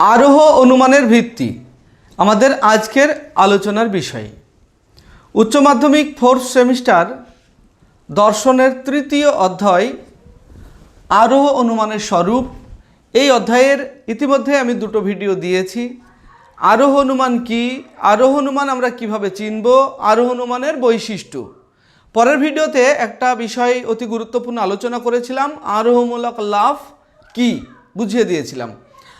আরোহ অনুমানের ভিত্তি আমাদের আজকের আলোচনার বিষয়। উচ্চ মাধ্যমিক ফোর্থ সেমিস্টার দর্শনের তৃতীয় অধ্যায় আরোহ অনুমানের স্বরূপ। এই অধ্যায়ের ইতিমধ্যে আমি দুটো ভিডিও দিয়েছি। আরোহ অনুমান কি? আরোহ অনুমান আমরা কীভাবে চিনব? আরোহ অনুমানের বৈশিষ্ট্য। পরের ভিডিওতে একটা বিষয় অতি গুরুত্বপূর্ণ আলোচনা করেছিলাম। আরোহমূলক লাভ কি? বুঝিয়ে দিয়েছিলাম।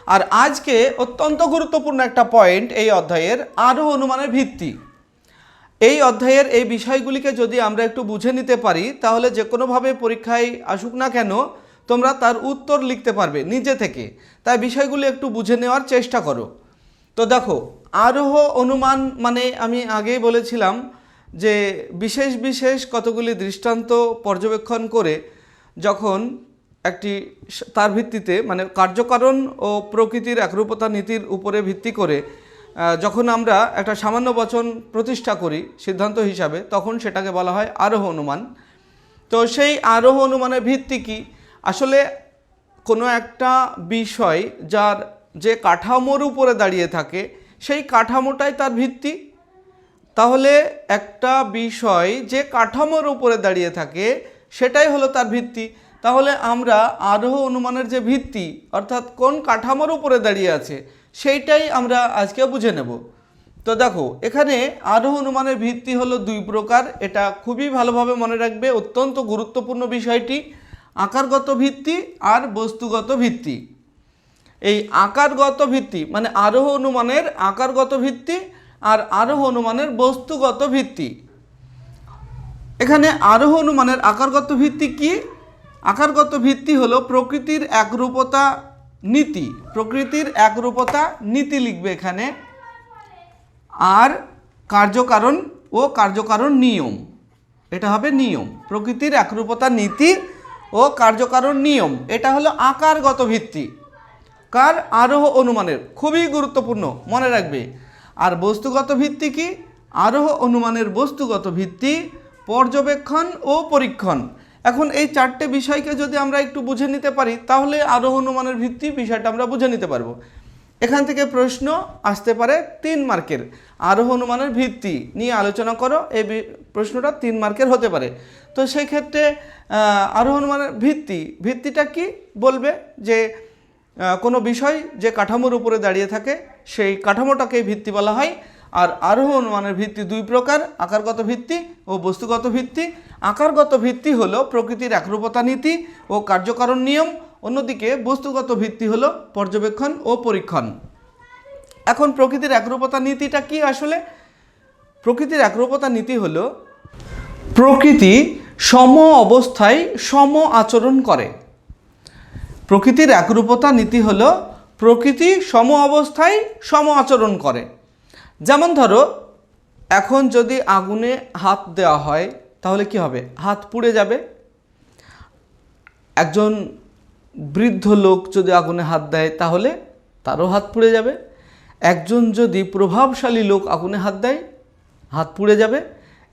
আর আজকে অত্যন্ত গুরুত্বপূর্ণ একটা পয়েন্ট এই অধ্যায়ের আরোহ অনুমানের ভিত্তি। এই অধ্যায়ের এই বিষয়গুলিকে যদি আমরা একটু বুঝে নিতে পারি, তাহলে যে কোনোভাবে পরীক্ষায় আসুক না কেন, তোমরা তার উত্তর লিখতে পারবে নিজে থেকে। তাই বিষয়গুলি একটু বুঝে নেওয়ার চেষ্টা করো। তো দেখো, আরোহ অনুমান মানে আমি আগেই বলেছিলাম যে বিশেষ বিশেষ কতগুলি দৃষ্টান্ত পর্যবেক্ষণ করে যখন একটি তার ভিত্তিতে মানে কার্যকারণ ও প্রকৃতির একরূপতা নীতির উপরে ভিত্তি করে যখন আমরা একটা সামান্য বচন প্রতিষ্ঠা করি সিদ্ধান্ত হিসাবে, তখন সেটাকে বলা হয় আরোহ অনুমান। তো সেই আরোহ অনুমানের ভিত্তি কি? আসলে কোনো একটা বিষয় যার যে কাঠামোর উপরে দাঁড়িয়ে থাকে, সেই কাঠামোটাই তার ভিত্তি। তাহলে একটা বিষয় যে কাঠামোর উপরে দাঁড়িয়ে থাকে, সেটাই হলো তার ভিত্তি। তাহলে আমরা আরোহ অনুমানের যে ভিত্তি, অর্থাৎ কোন কাঠামোর উপরে দাঁড়িয়ে আছে, সেইটাই আমরা আজকে বুঝে নেব। তো দেখো, এখানে আরোহ অনুমানের ভিত্তি হলো দুই প্রকার, এটা খুবই ভালোভাবে মনে রাখবে, অত্যন্ত গুরুত্বপূর্ণ বিষয়টি, আকারগত ভিত্তি আর বস্তুগত ভিত্তি। এই আকারগত ভিত্তি মানে আরোহ অনুমানের আকারগত ভিত্তি আর আরোহ অনুমানের বস্তুগত ভিত্তি। এখানে আরোহ অনুমানের আকারগত ভিত্তি কি? আকারগত ভিত্তি হলো প্রকৃতির একরূপতা নীতি। প্রকৃতির একরূপতা নীতি লিখবে এখানে। আর কার্যকারণ ও কার্যকারণ নিয়ম। এটা হবে নিয়ম। প্রকৃতির একরূপতা নীতি ও কার্যকারণ নিয়ম। এটা হলো আকারগত ভিত্তি। কার আরোহ অনুমানের? খুবই গুরুত্বপূর্ণ, মনে রাখবে। আর বস্তুগত ভিত্তি কি? আরোহ অনুমানের বস্তুগত ভিত্তি পর্যবেক্ষণ ও পরীক্ষণ। এখন এই চারটে বিষয়কে যদি আমরা একটু বুঝে নিতে পারি, তাহলে আরোহ অনুমানের ভিত্তি বিষয়টা আমরা বুঝে নিতে পারব। এখান থেকে প্রশ্ন আসতে পারে তিন মার্কের। আরোহ অনুমানের ভিত্তি নিয়ে আলোচনা করো, এই প্রশ্নটা তিন মার্কের হতে পারে। তো সেই ক্ষেত্রে আরোহ অনুমানের ভিত্তি, ভিত্তিটা কি বলবে? যে কোনো বিষয় যে কাঠামোর উপরে দাঁড়িয়ে থাকে, সেই কাঠামোটাকেই ভিত্তি বলা হয়। আর আরোহ অনুমানের ভিত্তি দুই প্রকার, আকারগত ভিত্তি ও বস্তুগত ভিত্তি। আকারগত ভিত্তি হলো প্রকৃতির একরূপতা নীতি ও কার্যকারণ নিয়ম, অন্যদিকে বস্তুগত ভিত্তি হলো পর্যবেক্ষণ ও পরীক্ষণ। এখন প্রকৃতির একরূপতা নীতিটা কি আসলে? প্রকৃতির একরূপতা নীতি হলো প্রকৃতি সম অবস্থায় সম আচরণ করে। প্রকৃতির একরূপতা নীতি হল প্রকৃতি সম অবস্থায় সম আচরণ করে। যেমন ধরো, এখন যদি আগুনে হাত দেওয়া হয়, তাহলে কি হবে? হাত পুড়ে যাবে। একজন বৃদ্ধ লোক যদি আগুনে হাত দেয়, তাহলে তারও হাত পুড়ে যাবে। একজন যদি প্রভাবশালী লোক আগুনে হাত দেয়, হাত পুড়ে যাবে।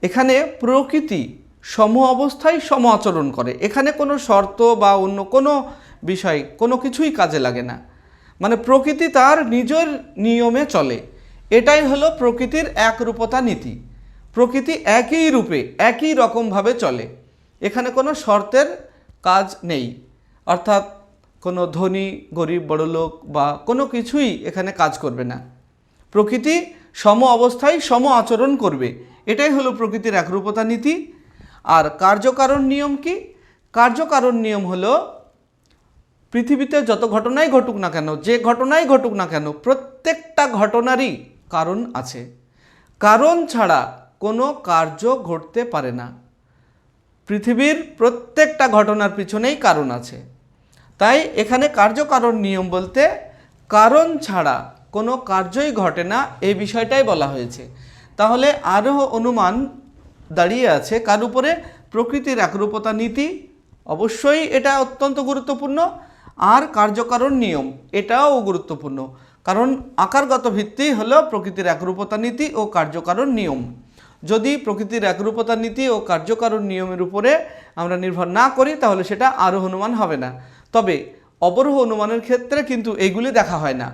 এখানে প্রকৃতি সম অবস্থায় সম আচরণ করে। এখানে কোনো শর্ত বা অন্য কোনো বিষয় কোনো কিছুই কাজে লাগে না। মানে প্রকৃতি তার নিজের নিয়মে চলে। এটাই হলো প্রকৃতির একরূপতা নীতি। প্রকৃতি একই রূপে, একই রকমভাবে চলে। এখানে কোনো শর্তের কাজ নেই। অর্থাৎ কোনো ধনী, গরিব, বড়লোক বা কোনো কিছুই এখানে কাজ করবে না। প্রকৃতি সম অবস্থায় সম আচরণ করবে। এটাই হলো প্রকৃতির একরূপতা নীতি। আর কার্যকারণ নিয়ম কি? কার্যকারণ নিয়ম হলো পৃথিবীতে যত ঘটনাই ঘটুক না কেন, যে ঘটনাই ঘটুক না কেন, প্রত্যেকটা ঘটনারই কারণ আছে। কারণ ছাড়া কোনো কার্য ঘটতে পারে না। পৃথিবীর প্রত্যেকটা ঘটনার পিছনেই কারণ আছে। তাই এখানে কার্যকারণ নিয়ম বলতে কারণ ছাড়া কোনো কার্যই ঘটে না এই বিষয়টাই বলা হয়েছে। তাহলে আরোহ অনুমান দাঁড়িয়ে আছে কার উপরে? প্রকৃতির একরূপতা নীতি। অবশ্যই এটা অত্যন্ত গুরুত্বপূর্ণ। আর কার্যকারণ নিয়ম, এটাও গুরুত্বপূর্ণ। কারণ আকারগত ভিত্তি হলো প্রকৃতির একরূপতা নীতি ও কার্যকারণ নিয়ম। যদি প্রকৃতির একরূপতা নীতি ও কার্যকারণ নিয়মের উপরে আমরা নির্ভর না করি, তাহলে সেটা আরোহ অনুমান হবে না। তবে অবরোহ অনুমানের ক্ষেত্রে কিন্তু এইগুলি দেখা হয় না।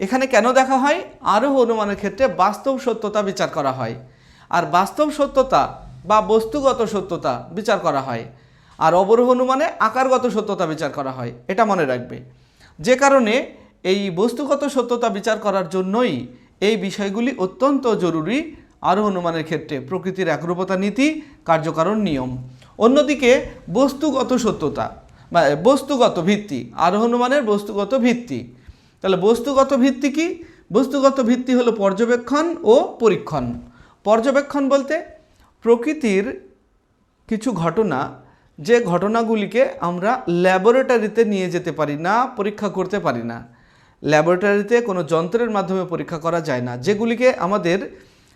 এখানে কেন দেখা হয়? আরোহ অনুমানের ক্ষেত্রে বাস্তব সত্যতা বিচার করা হয়। আর বাস্তব সত্যতা বা বস্তুগত সত্যতা বিচার করা হয়। আর অবরোহ অনুমানে আকারগত সত্যতা বিচার করা হয়, এটা মনে রাখবে। যে কারণে এই বস্তুগত সত্যতা বিচার করার জন্যই এই বিষয়গুলি অত্যন্ত জরুরি আরোহ অনুমানের ক্ষেত্রে। প্রকৃতির একরূপতা নীতি, কার্যকারণ নিয়ম। অন্যদিকে বস্তুগত সত্যতা, বা বস্তুগত ভিত্তি আরোহ অনুমানের বস্তুগত ভিত্তি। তাহলে বস্তুগত ভিত্তি কি? বস্তুগত ভিত্তি হলো পর্যবেক্ষণ ও পরীক্ষণ। পর্যবেক্ষণ বলতে প্রকৃতির কিছু ঘটনা, যে ঘটনাগুলিকে আমরা ল্যাবরেটরিতে নিয়ে যেতে পারি না, পরীক্ষা করতে পারি না। ল্যাবরেটরিতে কোনো যন্ত্রের মাধ্যমে পরীক্ষা করা যায় না, যেগুলিকে আমাদের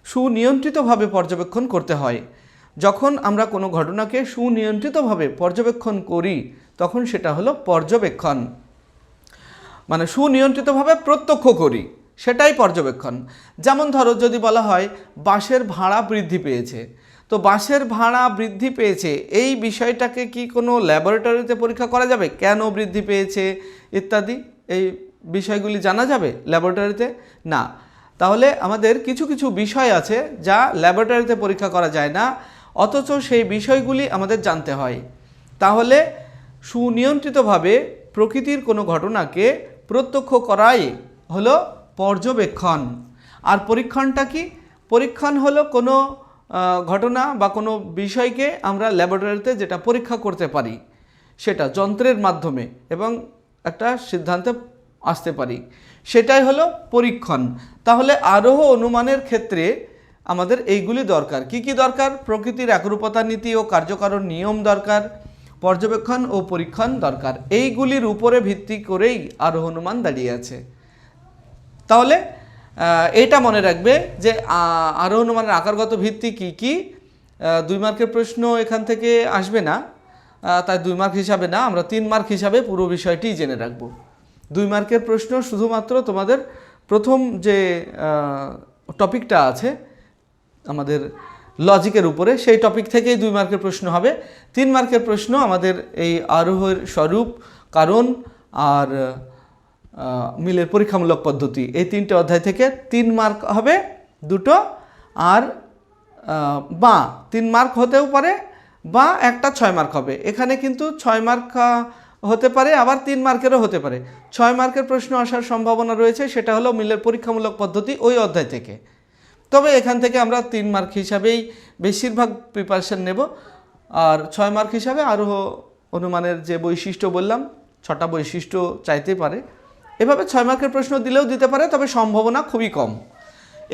সুনিয়ন্ত্রিতভাবে পর্যবেক্ষণ করতে হয়। যখন আমরা কোনো ঘটনাকে সুনিয়ন্ত্রিতভাবে পর্যবেক্ষণ করি, তখন সেটা হলো পর্যবেক্ষণ। মানে সুনিয়ন্ত্রিতভাবে প্রত্যক্ষ করি, সেটাই পর্যবেক্ষণ। যেমন ধরো যদি বলা হয় বাসের ভাড়া বৃদ্ধি পেয়েছে। তো বাসের ভাড়া বৃদ্ধি পেয়েছে, এই বিষয়টাকে কি কোনো ল্যাবরেটরিতে পরীক্ষা করা যাবে? কেন বৃদ্ধি পেয়েছে? ইত্যাদি, এই বিষয়গুলি জানা যাবে ল্যাবরেটরিতে না। তাহলে আমাদের কিছু কিছু বিষয় আছে যা ল্যাবরেটরিতে পরীক্ষা করা যায় না, অথচ সেই বিষয়গুলি আমাদের জানতে হয়। তাহলে সুনিয়ন্ত্রিতভাবে প্রকৃতির কোনো ঘটনাকে প্রত্যক্ষ করাই হলো পর্যবেক্ষণ। আর পরীক্ষণটা কি? পরীক্ষণ হলো কোনো ঘটনা বা কোনো বিষয়কে আমরা ল্যাবরেটরিতে যেটা পরীক্ষা করতে পারি, সেটা যন্ত্রের মাধ্যমে এবং একটা সিদ্ধান্তে আসতে পারি। সেটাই হলো পরীক্ষণ। তাহলে আরোহ অনুমানের ক্ষেত্রে আমাদের এইগুলি দরকার। কি কি দরকার? প্রকৃতির একরূপতা নীতি ও কার্যকারণ নিয়ম দরকার, পর্যবেক্ষণ ও পরীক্ষণ দরকার। এইগুলির উপরে ভিত্তি করেই আরোহ অনুমান দাঁড়িয়ে আছে। তাহলে এইটা মনে রাখবে যে আরোহ অনুমানের আকারগত ভিত্তি কি কি? দুই মার্কের প্রশ্ন এখান থেকে আসবে না। তাই দুই মার্ক হিসাবে না, আমরা তিন মার্ক হিসাবে পুরো বিষয়টি জেনে রাখব। দুই মার্কের প্রশ্ন, শুধুমাত্র তোমাদের প্রথম যে টপিকটা আছে আমাদের লজিকের উপরে, সেই টপিক থেকেই দুই মার্কের প্রশ্ন হবে। তিন মার্কের প্রশ্ন আমাদের এই আরোহের স্বরূপ, কারণ আর মিলের পরীক্ষামূলক পদ্ধতি। এই তিনটে অধ্যায় থেকে তিন মার্ক হবে দুটো আর বা। তিন মার্ক হতেও পারে, বা একটা ছয় মার্ক হবে। এখানে কিন্তু ছয় মার্ক হতে পারে, আবার তিন মার্কেরও হতে পারে। ছয় মার্কের প্রশ্ন আসার সম্ভাবনা রয়েছে, সেটা হলো মিলের পরীক্ষামূলক পদ্ধতি ওই অধ্যায় থেকে। তবে এখান থেকে আমরা তিন মার্ক হিসাবেই বেশিরভাগ প্রিপারেশন নেব। আর ছয় মার্ক হিসাবে আরও অনুমানের যে বৈশিষ্ট্য বললাম, ছটা বৈশিষ্ট্য চাইতে পারে। এভাবে ছয় মার্কের প্রশ্ন দিলেও দিতে পারে, তবে সম্ভাবনা খুবই কম।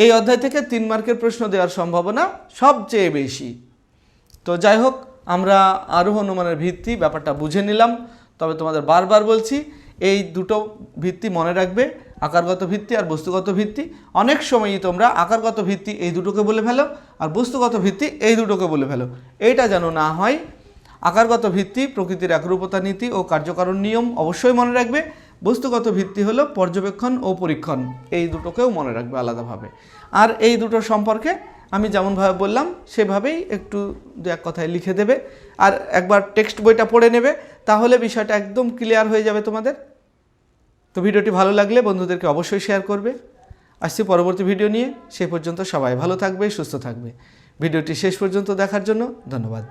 এই অধ্যায় থেকে তিন মার্কের প্রশ্ন দেওয়ার সম্ভাবনা সবচেয়ে বেশি। তো যাই হোক, আমরা আরোহ অনুমানের ভিত্তি ব্যাপারটা বুঝে নিলাম। তবে তোমাদের বারবার বলছি, এই দুটো ভিত্তি মনে রাখবে, আকারগত ভিত্তি আর বস্তুগত ভিত্তি। অনেক সময়ই তোমরা আকারগত ভিত্তি এই দুটোকে বলে ফেলো আর বস্তুগত ভিত্তি এই দুটোকে বলে ফেলো। এইটা যেন না হয়, আকারগত ভিত্তি প্রকৃতির একরূপতা নীতি ও কার্যকারণ নিয়ম অবশ্যই মনে রাখবে, বস্তুগত ভিত্তি হলো পর্যবেক্ষণ ও পরীক্ষণ। এই দুটোকেও মনে রাখবে আলাদাভাবে। আর এই দুটো সম্পর্কে আমি যেমনভাবে বললাম, সেভাবেই একটু দু এক কথায় লিখে দেবে। আর একবার টেক্সট বইটা পড়ে নেবে তাহলে বিষয়টা একদম ক্লিয়ার হয়ে যাবে তোমাদের। তো ভিডিওটি ভালো লাগলে বন্ধুদেরকে অবশ্যই শেয়ার করবে। আসছি পরবর্তী ভিডিও নিয়ে। সেই পর্যন্ত সবাই ভালো থাকবে, সুস্থ থাকবে। ভিডিওটি শেষ পর্যন্ত দেখার জন্য ধন্যবাদ।